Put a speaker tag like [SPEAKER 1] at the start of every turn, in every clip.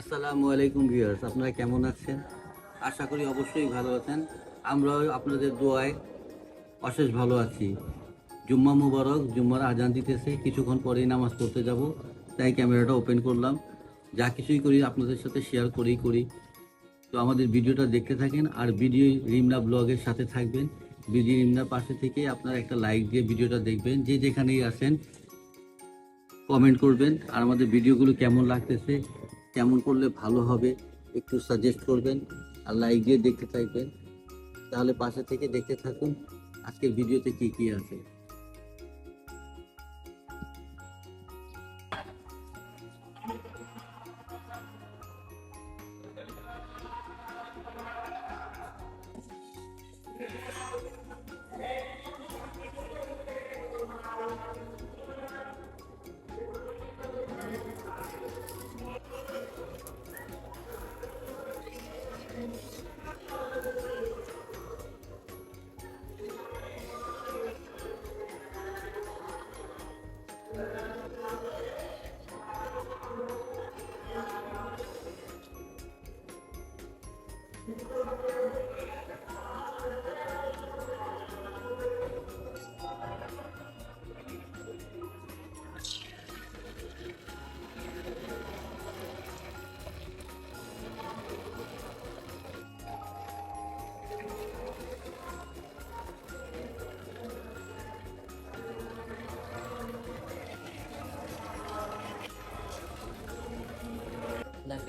[SPEAKER 1] আসসালামু আলাইকুম ভিউয়ার্স, আপনারা কেমন আছেন? আশা করি অবশ্যই ভালো আছেন। আমরাও আপনাদের দোয়ায় অশেষ ভালো আছি। জুম্মা মুবারক, জুম্মার আজান দিতেছে, কিছুক্ষণ পরেই নামাজ পড়তে যাব, তাই ক্যামেরাটা ওপেন করলাম। যা কিছুই করি, আপনাদের সাথে শেয়ার করেই করি। তো আমাদের ভিডিওটা দেখতে থাকেন, আর ভিডিও রিমনা ব্লগের সাথে থাকবেন। ভিডিও রিমনার পাশে থেকে আপনারা একটা লাইক দিয়ে ভিডিওটা দেখবেন। যে যেখানেই আসেন কমেন্ট করবেন, আর আমাদের ভিডিওগুলো কেমন লাগতেছে কেমন করলে ভালো হবে একটু সাজেস্ট করবেন আর লাইক দিয়ে দেখতে থাকবেন। তাহলে পাশে থেকে দেখতে থাকুন আজকের ভিডিওতে কি কি আছে।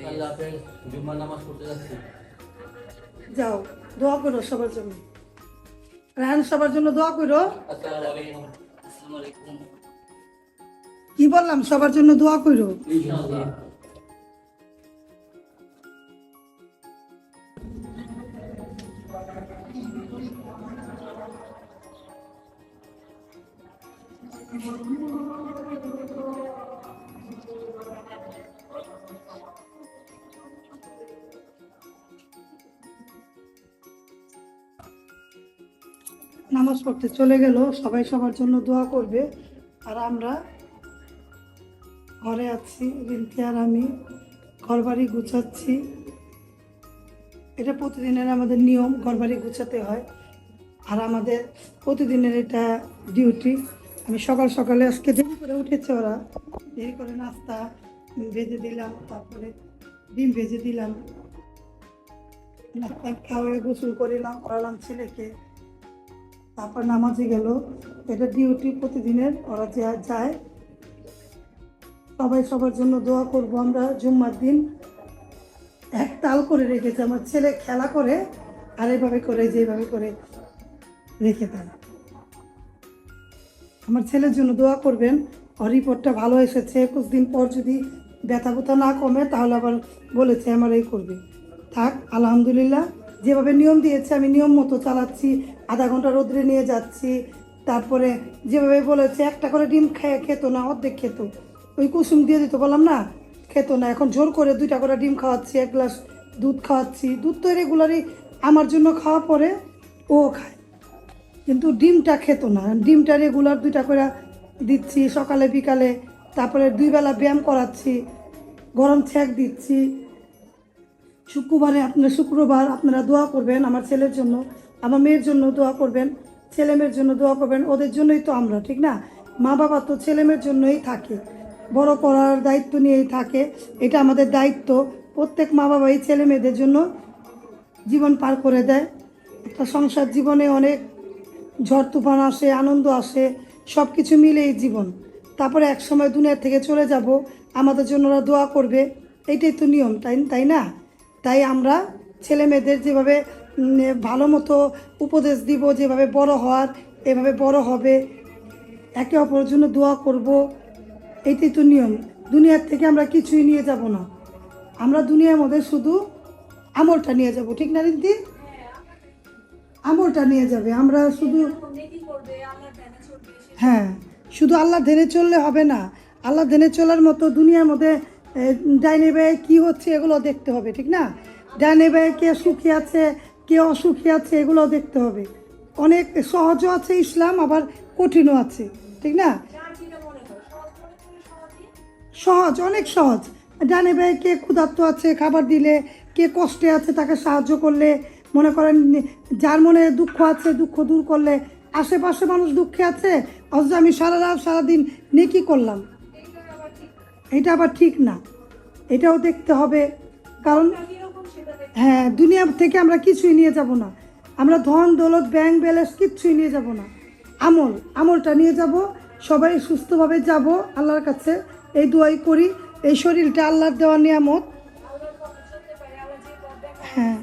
[SPEAKER 1] আল্লাহ হাফেজ জুম্মার নামাজ পড়তে যাচ্ছি।
[SPEAKER 2] যাও দোয়া করো সবার জন্য। রায়ন সবার জন্য দোয়া করো। কি বললাম? সবার জন্য দোয়া করো।
[SPEAKER 1] ইনশাআল্লাহ।
[SPEAKER 2] নামাজ পড়তে চলে গেল, সবাই সবার জন্য দোয়া করবে। আর আমরা ঘরে আছি, রিন্তি আর আমি ঘর বাড়ি গুছাচ্ছি। এটা প্রতিদিনের আমাদের নিয়ম ঘর বাড়ি গুছাতে হয়। আর আমাদের প্রতিদিনের এটা ডিউটি। আমি সকাল সকালে আজকে দেরি করে উঠেছে ওরা। দেরি করে নাস্তা ভেজে দিলাম, তারপরে ডিম ভেজে দিলাম। নাস্তা খাওয়াই গোসল করিলাম, করালাম ছেলেকে। তারপর নামাজে গেল। এটা ডিউটি প্রতিদিনের, ওরা যা যায়, সবাই সবার জন্য দোয়া করব। আমরা জুম্মার দিন এক তাল করে রেখেছে। আমার ছেলে খেলা করে আর এভাবে করে, যেভাবে করে রেখে দেয়। আমার ছেলের জন্য দোয়া করবেন। রিপোর্টটা ভালো এসেছে। একুশ দিন পর যদি ব্যথা ব্যথা না কমে, তাহলে আবার বলেছে, আমার এই করবে। থাক, আলহামদুলিল্লাহ। যেভাবে নিয়ম দিয়েছে, আমি নিয়ম মতো চালাচ্ছি, আধা ঘণ্টা রোদ্রে নিয়ে যাচ্ছি, তারপরে যেভাবে বলেছে, একটা করে ডিম খেয়ে খেত না, অর্ধেক খেত। ওই কুসুম দিয়ে দিত, বললাম, না, খেত না, এখন জোর করে দুইটা করে ডিম খাওয়াচ্ছি, এক গ্লাস দুধ খাওয়াচ্ছি। দুধ তো রেগুলারই আমার জন্য খাওয়া পরে ও খায়। কিন্তু ডিমটা খেত না, ডিমটা রেগুলার দুইটা করে দিচ্ছি, সকালে, বিকালে, তারপরে দুই বেলা ব্যায়াম করাচ্ছি, গরম ছ্যাঁক দিচ্ছি শুক্রবারে আপনার শুক্রবার আপনারা দোয়া করবেন আমার ছেলের জন্য, আমার মেয়ের জন্য দোয়া করবেন, ছেলে মেয়ের জন্য দোয়া করবেন, ওদের জন্যই তো আমরা, ঠিক না? মা বাবা তো ছেলে মেয়ের জন্যই থাকে, বড় করার দায়িত্ব নিয়েই থাকে, এটা আমাদের দায়িত্ব। প্রত্যেক মা বাবাই ছেলে মেয়েদের জন্য জীবন পার করে দেয়। একটা সংসার জীবনে অনেক ঝড় তুফান আসে, আনন্দ আসে সব কিছু মিলেই জীবন। তারপরে এক সময় দুনিয়া থেকে চলে যাব, আমাদের জন্য ওরা দোয়া করবে এইটাই তো নিয়ম, তাই তাই না? তাই আমরা ছেলে মেয়েদের যেভাবে ভালো মতো উপদেশ দিব, যেভাবে বড় হওয়ার, এভাবে বড় হবে। একে অপরের জন্য দোয়া করব। এইটাই তো নিয়ম। দুনিয়ার থেকে আমরা কিছুই নিয়ে যাব না। আমরা দুনিয়ার মধ্যে শুধু আমলটা নিয়ে যাব। ঠিক না রিদ্দি আমলটা নিয়ে যাবে। আমরা শুধু হ্যাঁ শুধু আল্লাহ ধেনে চললে হবে না। আল্লাহ ধেনে চলার মতো দুনিয়ার মধ্যে ডাইনে ব্যয় কী হচ্ছে এগুলো দেখতে হবে, ঠিক না? ডাইনে ব্যয় কে সুখী আছে, কে অসুখী আছে, এগুলো দেখতে হবে। অনেক সহজও আছে ইসলাম, আবার কঠিনও আছে, ঠিক না? সহজ, অনেক সহজ। জানে ভাই, কে ক্ষুধার্ত আছে, খাবার দিলে, কে কষ্টে আছে, তাকে সাহায্য করলে, মনে করেন, যার মনে দুঃখ আছে, দুঃখ দূর করলে, আশেপাশে মানুষ দুঃখে আছে অথচ আমি সারা রাত, সারাদিন নেকি করলাম। এটা আবার ঠিক না। এটাও দেখতে হবে। কারণ হ্যাঁ দুনিয়া থেকে আমরা কিছুই নিয়ে যাব না। আমরা ধন দৌলত ব্যাংক ব্যালেন্স কিচ্ছুই নিয়ে যাব না। আমল আমলটা নিয়ে যাব। সবাই সুস্থভাবে যাব আল্লাহর কাছে। এই দোয়াই করি। এই শরীরটা আল্লাহর দেওয়া নিয়ামত। হ্যাঁ।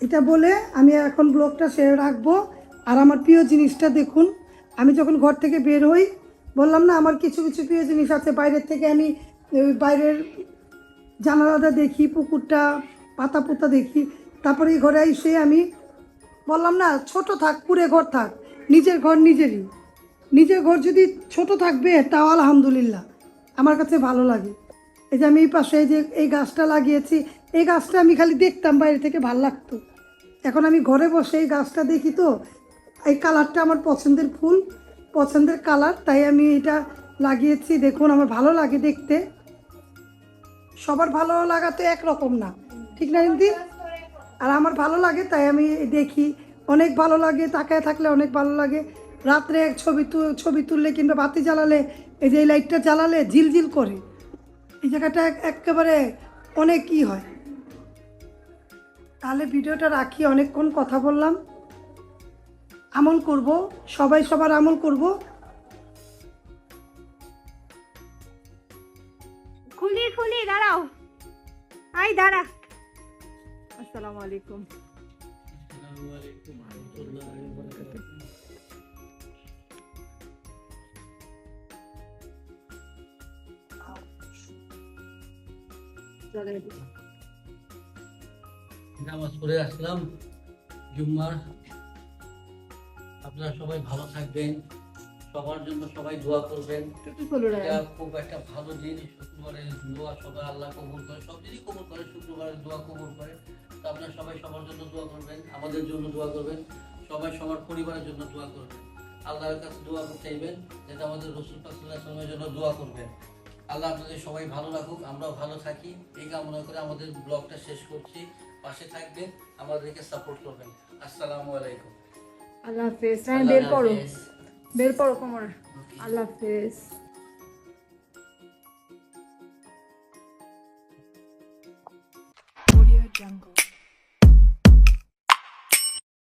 [SPEAKER 2] এটা বলে আমি এখন ব্লগটা সেরে রাখব। আর আমার প্রিয় জিনিসটা দেখুন। আমি যখন ঘর থেকে বের হই, বললাম, না, আমার কিছু কিছু প্রিয় জিনিস আছে। বাইরের থেকে আমি বাইরের জানালাটা দেখি, পুকুরটা পাতা পোতা দেখি। তারপরে ঘরে এসে আমি বললাম, না, ছোট থাক কুড়ে ঘর থাক। নিজের ঘর নিজেরই। নিজের ঘর যদি ছোট থাকবে, তাও আলহামদুলিল্লাহ। আমার কাছে ভালো লাগে। এই যে আমি এই পাশে যে এই গাছটা লাগিয়েছি, এই গাছটা আমি খালি দেখতাম, বাইরে থেকে ভালো লাগতো। এখন আমি ঘরে বসে এই গাছটা দেখি তো এই কালারটা আমার পছন্দের ফুল, পছন্দের কালার, তাই আমি এটা লাগিয়েছি। দেখুন, আমার ভালো লাগে দেখতে। সবার ভালো লাগা তো একরকম না, ঠিক না রিন্দি আর আমার ভালো লাগে, তাই আমি দেখি। অনেক ভালো লাগে, তাকায় থাকলে অনেক ভালো লাগে। রাত্রে এক ছবি ছবি তুললে কিংবা বাতি জ্বালালে, এই যে এই লাইটটা জ্বালালে ঝিলঝিল করে। এই জায়গাটা এক- একেবারে অনেক ই হয়। তাহলে ভিডিওটা রাখি, অনেকক্ষণ কথা বললাম। আমল করব সবাই সবার আমল করব।
[SPEAKER 3] খুলি খুলি দাঁড়াও। আই দাঁড়া। আসসালামু আলাইকুম।
[SPEAKER 1] নামাজ পড়ে আসলাম জুম্মার আপনারা সবাই ভালো থাকবেন। সবার জন্য সবাই দোয়া করবেন। খুব একটা ভালো দিন শুক্রবারের দোয়া সবাই আল্লাহ কবুল করে সব দিনই কবুল করে শুক্রবারের দোয়া কবুল করে। তো আপনারা সবাই সবার জন্য দোয়া করবেন আমাদের জন্য দোয়া করবেন সবাই সবার পরিবারের জন্য দোয়া করবেন। আল্লাহর কাছে দোয়া চাইবেন যাতে আমাদের রসুল পাকের জন্য দোয়া করবেন। আল্লাহ আপনাদের সবাই ভালো রাখুক আমরাও ভালো থাকি। এই কামনা করে আমাদের ব্লগটা শেষ করছি। পাশে থাকবেন আমাদেরকে সাপোর্ট করবেন। আসসালামু আলাইকুম।
[SPEAKER 3] আল্লাহ হাফেজ।
[SPEAKER 1] টাইম
[SPEAKER 3] বের করো। বের করো কোমর। আল্লাহ হাফেজ।
[SPEAKER 4] Jungle.